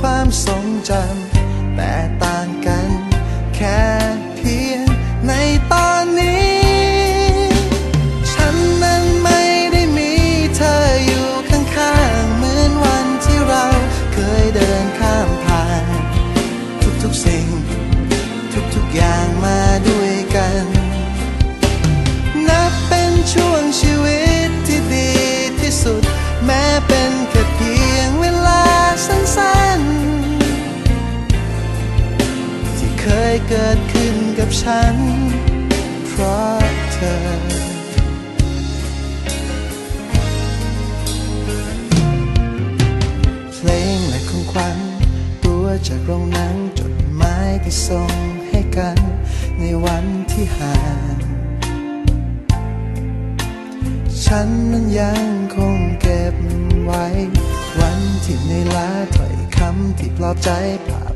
ความทรงจำแต่ต่างกัน ดขึ้นกับฉัน เพราะเธอ เพลงและของขวัญตัวจากโรงหนังจดหมายที่ส่งให้กัน ในวันที่ห่างฉันนั้นยังคงเก็บไว้ วันที่ในลาถ้อยคำที่ปลอบใจภาพ